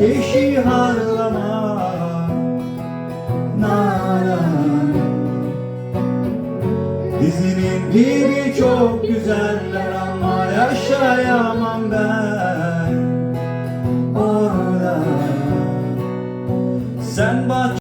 Ateşi harlama Nara. Dizinin dibi çok güzeller ama yaşayamam ben. Orada. Sen bak